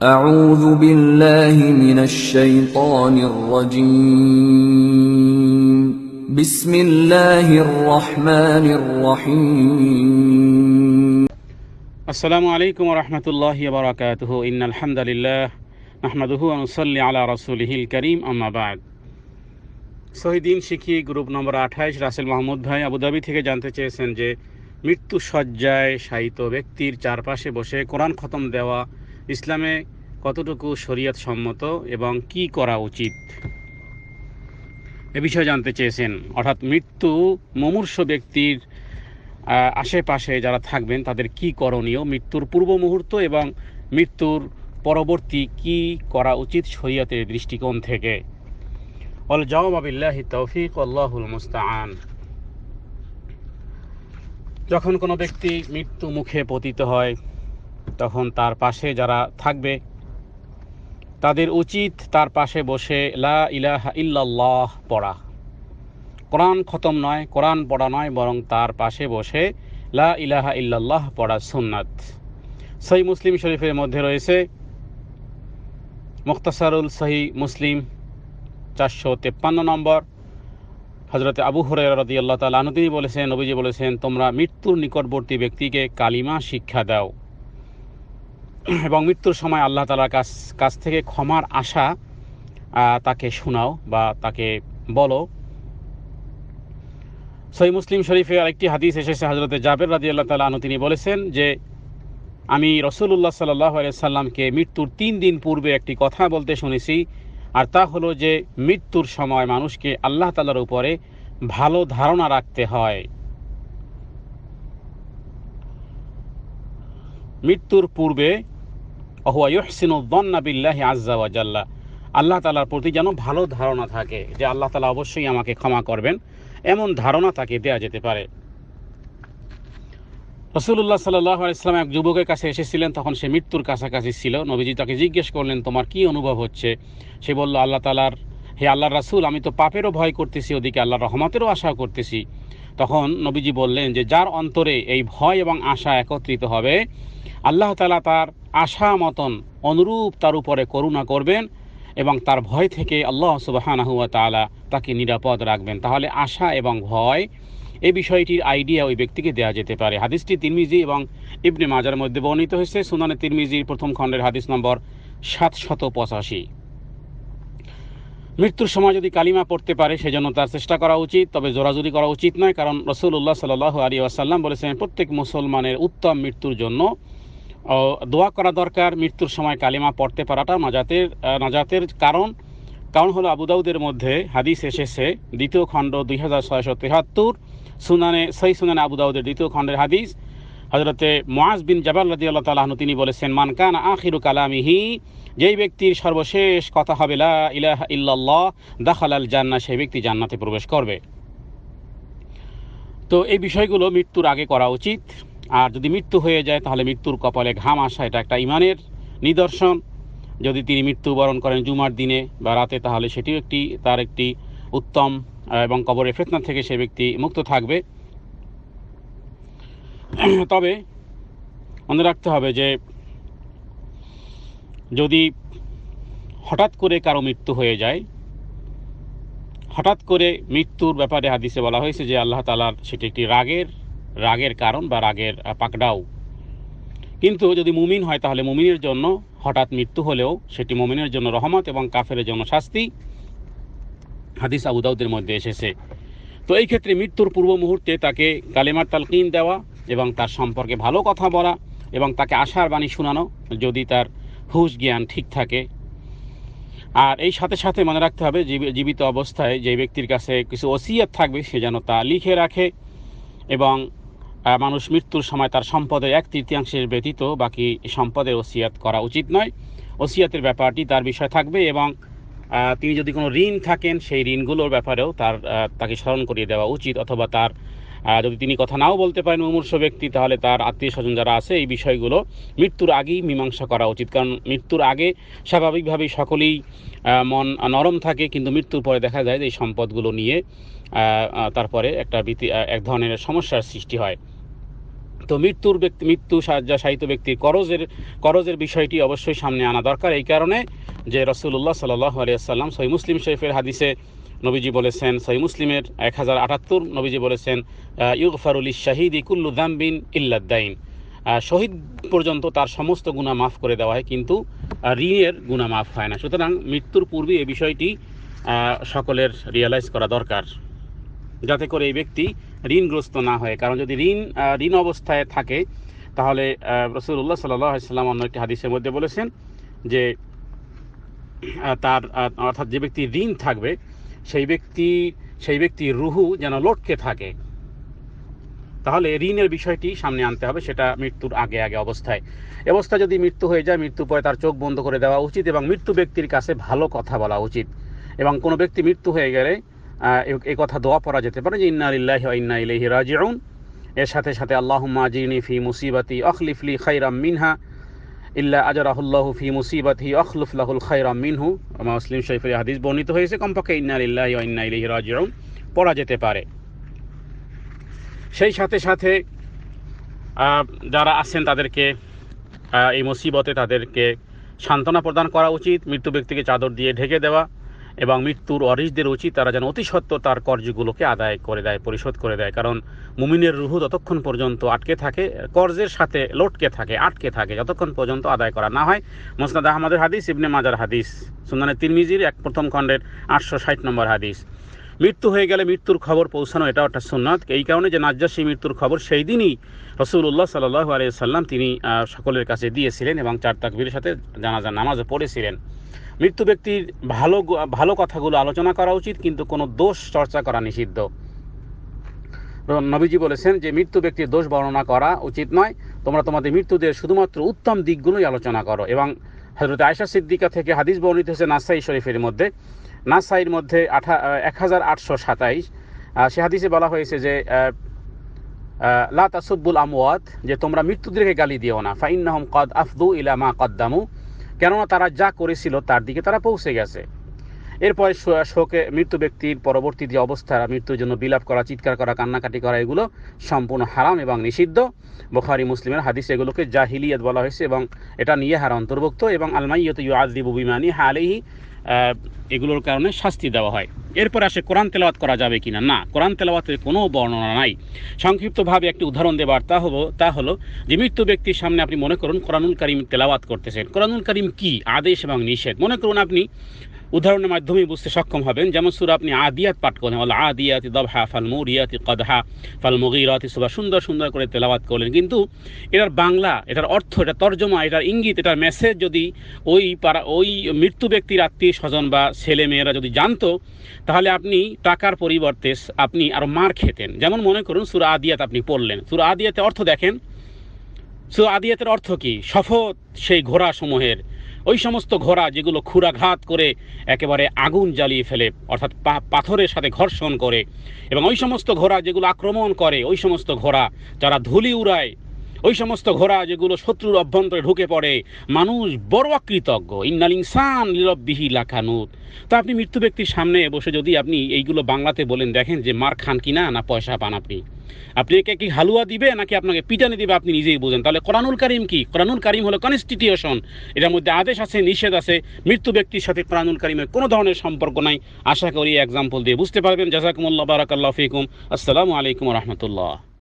أعوذ بالله من الشيطان الرجيم بسم الله الرحمن الرحيم আসসালামু আলাইকুম রহমতুল্লাহ বরকাতুহ ইন আলহামদুলিল্লাহ মাহমুদুহু অনুসল্লি আলা রসুলহিল করিম আম্মাবাদ শহীদিন শিখি গ্রুপ নম্বর আঠাইশ রাসেল মাহমুদ ভাই আবুধাবি থেকে জানতে চেয়েছেন যে মৃত্যু সজ্জায় শায়িত ব্যক্তির চারপাশে বসে কোরআন খতম দেওয়া ইসলামে কতটুকু শরীয়ত সম্মত এবং কি করা উচিত? এ বিষয়ে জানতে চেয়েছেন। অর্থাৎ মৃত্যু মুমূর্ষ ব্যক্তির আশেপাশে যারা থাকবেন, তাদের কি করণীয়? মৃত্যুর পূর্ব মুহূর্ত এবং মৃত্যুর পরবর্তী কি করা উচিত শরীয়তের দৃষ্টিকোণ থেকে? অল জবাবিল্লাহি তৌফিক, আল্লাহুল মুস্তাআন। যখন কোনো ব্যক্তি মৃত্যু মুখে পতিত হয় তখন তার পাশে যারা থাকবে, তাদের উচিত তার পাশে বসে লা ইলাহা ইল্লাল্লাহ পড়া। কোরআন খতম নয়, কোরআন পড়া নয়, বরং তার পাশে বসে লা ইলাহা ইল্লাল্লাহ পড়া সুন্নাত। সহি মুসলিম শরীফের মধ্যে রয়েছে মুখতাসারুল সহি মুসলিম চারশো তেপ্পান্ন নম্বর। হজরতে আবু হরে রদি আল্লাহ তালা তিনি বলেছেন, নবীজি বলেছেন, তোমরা মৃত্যুর নিকটবর্তী ব্যক্তিকে কালিমা শিক্ষা দাও। এবং মৃত্যুর সময় আল্লাহ তালার কাছ কাছ থেকে ক্ষমার আশা তাকে শোনাও বা তাকে বলো। সই মুসলিম শরীফে আরেকটি হাদিস এসেছে হজরতে জাবের রাজি আল্লাহ তালা তিনি বলেছেন যে, আমি রসুল্লাহ সাল্লাহ সাল্লামকে মৃত্যুর তিন দিন পূর্বে একটি কথা বলতে শুনেছি, আর তা হলো যে, মৃত্যুর সময় মানুষকে আল্লাহ তালার উপরে ভালো ধারণা রাখতে হয়। মৃত্যুর পূর্বে আল্লাহ তালার প্রতি যেন ভালো ধারণা থাকে যে আল্লাহ তালা অবশ্যই আমাকে ক্ষমা করবেন, এমন ধারণা তাকে দেয়া যেতে পারে। রসুল্লাহ সাল্লাহ ইসলাম এক যুবকের কাছে এসেছিলেন, তখন সে মৃত্যুর কাছাকাছি ছিল। নবীজি তাকে জিজ্ঞেস করলেন, তোমার কি অনুভব হচ্ছে? সে বলল, আল্লাহ তালার হে আল্লাহ রাসুল, আমি তো পাপেরও ভয় করতেছি, ওদিকে আল্লাহ রহমতেরও আশা করতেছি। তখন নবীজি বললেন যে, যার অন্তরে এই ভয় এবং আশা একত্রিত হবে, আল্লাহ তালা তার আশা মতন অনুরূপ তার উপরে করুণা করবেন এবং তার ভয় থেকে আল্লাহ সুবাহানাহুয়া তালা তাকে নিরাপদ রাখবেন। তাহলে আশা এবং ভয়, এই বিষয়টির আইডিয়া ওই ব্যক্তিকে দেওয়া যেতে পারে। হাদিসটি তিরমিজি এবং ইবনে মাজার মধ্যে বর্ণিত হয়েছে। সুনানে তিরমিজির প্রথম খণ্ডের হাদিস নম্বর সাতশত পঁচাশি। মৃত্যুর সময় যদি কালিমা পড়তে পারে, সেজন্য তার চেষ্টা করা উচিত, তবে জোরাজুরি করা উচিত নয়, কারণ রসুল্লাহ সাল আলী আসাল্লাম বলেছেন, প্রত্যেক মুসলমানের উত্তম মৃত্যুর জন্য দোয়া করা দরকার, মৃত্যুর সময় কালিমা পড়তে পারাটা নাজাতের নাজাতের কারণ। কারণ হলো আবুদাউদের মধ্যে হাদিস এসেছে, দ্বিতীয় খণ্ড দুই হাজার ছয়শো তেহাত্তর, সুনানে সই সুনানে আবুদাউদের দ্বিতীয় খণ্ডের হাদিস। হজরতে মোয়াজ বিন জাবাল রাজি আল্লাহ তালাহনু তিনি বলেছেন মানকান আখিরু কালামিহি যেই ব্যক্তির সর্বশেষ কথা হবে, লা ইলাহা ইল্লাল্লাহ, দাখালাল জান্না সেই ব্যক্তি জান্নাতে প্রবেশ করবে। তো এই বিষয়গুলো মৃত্যুর আগে করা উচিত। আর যদি মৃত্যু হয়ে যায়, তাহলে মৃত্যুর কপালে ঘাম আসা, এটা একটা ইমানের নিদর্শন। যদি তিনি মৃত্যুবরণ করেন জুমার দিনে বা রাতে, তাহলে সেটিও একটি, তার একটি উত্তম এবং কবরের ফেতনা থেকে সে ব্যক্তি মুক্ত থাকবে। তবে মনে রাখতে হবে যে, যদি হঠাৎ করে কারও মৃত্যু হয়ে যায়, হঠাৎ করে মৃত্যুর ব্যাপারে হাদিসে বলা হয়েছে যে আল্লাহ তালার সেটি একটি রাগের রাগের কারণ বা রাগের পাকড়াও। কিন্তু যদি মুমিন হয়, তাহলে মুমিনের জন্য হঠাৎ মৃত্যু হলেও সেটি মুমিনের জন্য রহমত এবং কাফের জন্য শাস্তি। হাদিস আবুদাউদের মধ্যে এসেছে। তো এই ক্ষেত্রে মৃত্যুর পূর্ব মুহূর্তে তাকে কালেমার তালকিন দেওয়া এবং তার সম্পর্কে ভালো কথা বলা এবং তাকে আশার বাণী শোনানো যদি তার হুশ জ্ঞান ঠিক থাকে। আর এই সাথে সাথে মনে রাখতে হবে জীবিত অবস্থায় যে ব্যক্তির কাছে কিছু ওসিয়ত থাকবে, সে যেন তা লিখে রাখে এবং মানুষ মৃত্যুর সময় তার সম্পদের এক তৃতীয়াংশের ব্যতীত বাকি সম্পদের ওসিয়াত করা উচিত নয়। ওসিয়াতের ব্যাপারটি তার বিষয় থাকবে এবং তিনি যদি কোনো ঋণ থাকেন, সেই ঋণগুলোর ব্যাপারেও তার তাকে স্মরণ করিয়ে দেওয়া উচিত অথবা তার যদি তিনি কথা নাও বলতে পারেন মুমূর্ষ ব্যক্তি, তাহলে তার আত্মীয় স্বজন যারা আছে এই বিষয়গুলো মৃত্যুর আগেই মীমাংসা করা উচিত। কারণ মৃত্যুর আগে স্বাভাবিকভাবেই সকলেই মন নরম থাকে, কিন্তু মৃত্যুর পরে দেখা যায় যে এই সম্পদগুলো নিয়ে তারপরে একটা ভীতি এক ধরনের সমস্যার সৃষ্টি হয়। তো মৃত্যুর ব্যক্তি, মৃত্যু সাহিত্য ব্যক্তির করজের করজের বিষয়টি অবশ্যই সামনে আনা দরকার। এই কারণে যে রসুল্লাহ সাল্লাহ আলিয়াল্লাম সহি মুসলিম শরীফের হাদিসে নবীজি বলেছেন সহি মুসলিমের এক হাজার আটাত্তর নবীজি বলেছেন ইউগফারুল শাহিদ ইকুল্লু দাম্বিন ইল্লাদ্দাইন শহীদ পর্যন্ত তার সমস্ত গুণা মাফ করে দেওয়া হয়, কিন্তু ঋণের গুণা মাফ হয় না। সুতরাং মৃত্যুর পূর্বে এই বিষয়টি সকলের রিয়েলাইজ করা দরকার। যাতে করে এই ব্যক্তি ঋণগ্রস্ত না হয়। কারণ যদি ঋণ ঋণ অবস্থায় থাকে, তাহলে রসুল্লাহ সাল্লাম অন্য একটি হাদিসের মধ্যে বলেছেন যে তার অর্থাৎ যে ব্যক্তি ঋণ থাকবে, সেই ব্যক্তি, সেই ব্যক্তির রুহু যেন লটকে থাকে। তাহলে ঋণের বিষয়টি সামনে আনতে হবে, সেটা মৃত্যুর আগে আগে অবস্থায়। অবস্থা যদি মৃত্যু হয়ে যায় মৃত্যু পরে তার চোখ বন্ধ করে দেওয়া উচিত এবং মৃত্যু ব্যক্তির কাছে ভালো কথা বলা উচিত। এবং কোনো ব্যক্তি মৃত্যু হয়ে গেলে এই কথা দোয়া পড়া যেতে পারে যে ইন্না লিল্লাহি ওয়া ইন্না ইলাইহি রাজিউন। এর সাথে সাথে আল্লাহুম্মা আজিনি ফি মুসিবাতি আখলিফলি খাইরাম মিনহা ইল্লা আজরাহুল্লাহু ফি মুসিবাতি আখলুফ লাহুল খাইরাম মিনহু। মুসলিম শরীফের হাদিস বর্ণিত হয়েছে, কমপক্ষে ইন্না লিল্লাহি ওয়া ইন্না ইলাইহি রাজিউন। পড়া যেতে পারে। সেই সাথে সাথে যারা আছেন তাদেরকে এই মুসিবতে তাদেরকে সান্ত্বনা প্রদান করা উচিত, মৃত্যু ব্যক্তিকে চাদর দিয়ে ঢেকে দেওয়া। এবং মৃত্যুর অরিশদের উচিত তারা যেন অতি সত্ত্বর তার কর্জগুলোকে আদায় করে দেয়, পরিশোধ করে দেয়। কারণ মুমিনের রুহু ততক্ষণ পর্যন্ত আটকে থাকে, কর্জের সাথে লটকে থাকে, আটকে থাকে, যতক্ষণ পর্যন্ত আদায় করা না হয়। মোসনাদ আহমদের হাদিস, ইবনে মাজার হাদিস, সুনানে তিরমিজির এক প্রথম খণ্ডের আটশো ষাট নম্বর হাদিস। মৃত্যু হয়ে গেলে মৃত্যুর খবর পৌঁছানো এটাও একটা সুন্নাত। এই কারণে যে নাজ্জাসী মৃত্যুর খবর, সেই দিনই রসুল্লাহ সাল্লাহ আলিয়া সাল্লাম তিনি সকলের কাছে দিয়েছিলেন এবং চার তাকবীরের সাথে জানাজা নামাজও পড়েছিলেন। মৃত্যু ব্যক্তির ভালো ভালো কথাগুলো আলোচনা করা উচিত, কিন্তু কোনো দোষ চর্চা করা নিষিদ্ধ। নবীজি বলেছেন যে, মৃত্যু ব্যক্তির দোষ বর্ণনা করা উচিত নয়। তোমরা তোমাদের মৃত্যুদের শুধুমাত্র উত্তম দিকগুলোই আলোচনা করো। এবং হজরত আয়সা সিদ্দিকা থেকে হাদিস বর্ণিত হয়েছে নাসাই শরীফের মধ্যে। নাসাইর মধ্যে আঠা এক হাজার আটশো সাতাইশ সে হাদিসে বলা হয়েছে যে লা তাসুব্বুল আমওয়াত, যে তোমরা মৃত্যুদেরকে গালি দিও না। ফাইন্নাহম কদ আফদু ইলা মা কদ্দামু। কেননা তারা যা করেছিল তার দিকে তারা পৌঁছে গেছে। এরপরে শোকে মৃত্যু ব্যক্তির পরবর্তী যে অবস্থা, মৃত্যুর জন্য বিলাপ করা, চিৎকার করা, কান্নাকাটি করা, এগুলো সম্পূর্ণ হারাম এবং নিষিদ্ধ। বোখারি, মুসলিমের হাদিস এগুলোকে জাহিলিয়াত বলা হয়েছে এবং এটা নিয়ে হার অন্তর্ভুক্ত এবং আলমাইয়ত ইউ আদিবু বিমানি হালেহি এগুলোর কারণে শাস্তি দেওয়া হয়। এরপর আসে কোরআন তেলাওয়াত করা যাবে কিনা? না, কোরআন তেলাওয়াতের কোনো বর্ণনা নাই। সংক্ষিপ্তভাবে একটি উদাহরণ দেবার তা হলো তা হলো যে মৃত্যু ব্যক্তির সামনে আপনি মনে করুন কোরআনুল করিম তেলাওয়াত করতেছেন। কোরআনুল করিম কি? আদেশ এবং নিষেধ। মনে করুন আপনি উদাহরণের মাধ্যমে বুঝতে সক্ষম হবেন। যেমন সুরা আপনি আদিয়াত পাঠ করেন আল আদিয়াত দবহা ফাল মৌরিয়াতি কদহা, ফাল মগিরাতি সুবা সুন্দর সুন্দর করে তেলাওয়াত করলেন। কিন্তু এটার বাংলা, এটার অর্থ এটা তর্জমা, এটার ইঙ্গিত, এটার মেসেজ যদি ওই পাড়া, ওই মৃত্যু ব্যক্তির আত্মীয় স্বজন বা ছেলে মেয়েরা যদি জানতো, তাহলে আপনি টাকার পরিবর্তে আপনি আরও মার খেতেন। যেমন মনে করুন সুরা আদিয়াত আপনি পড়লেন। সুরা আদিয়াতে অর্থ দেখেন। সুরা আদিয়াতের অর্থ কি? শপথ সেই ঘোড়া সমূহের ওই সমস্ত ঘোড়া যেগুলো খুরাঘাত করে একেবারে আগুন জ্বালিয়ে ফেলে, অর্থাৎ পাথরের সাথে ঘর্ষণ করে, এবং ওই সমস্ত ঘোড়া যেগুলো আক্রমণ করে, ওই সমস্ত ঘোড়া যারা ধুলি উড়ায়, ওই সমস্ত ঘোড়া যেগুলো শত্রুর অভ্যন্তরে ঢুকে পড়ে, মানুষ বড় অকৃতজ্ঞ। ইন্নাল ইনসান লিরব্বিহি লাখানুত তো আপনি মৃত্যু ব্যক্তির সামনে বসে যদি আপনি এইগুলো বাংলাতে বলেন, দেখেন যে মার খান কিনা, না পয়সা পান আপনি। আপনি একে কি হালুয়া দিবে নাকি আপনাকে পিটানি দিবে আপনি নিজেই বোঝেন? তাহলে কোরআনুল কারিম কি? কোরআনুল কারিম হলো কনস্টিটিউশন এটার মধ্যে আদেশ আছে, নিষেধ আছে। মৃত্যু ব্যক্তির সাথে কোরআনুল কারিমের কোনো ধরনের সম্পর্ক নাই। আশা করি এক্সাম্পল দিয়ে বুঝতে পারবেন। জাজাকুমুল্লাহ, বারাকাল্লাহ ফিকুম। আসসালামু আলাইকুম রহমতুল্লাহ।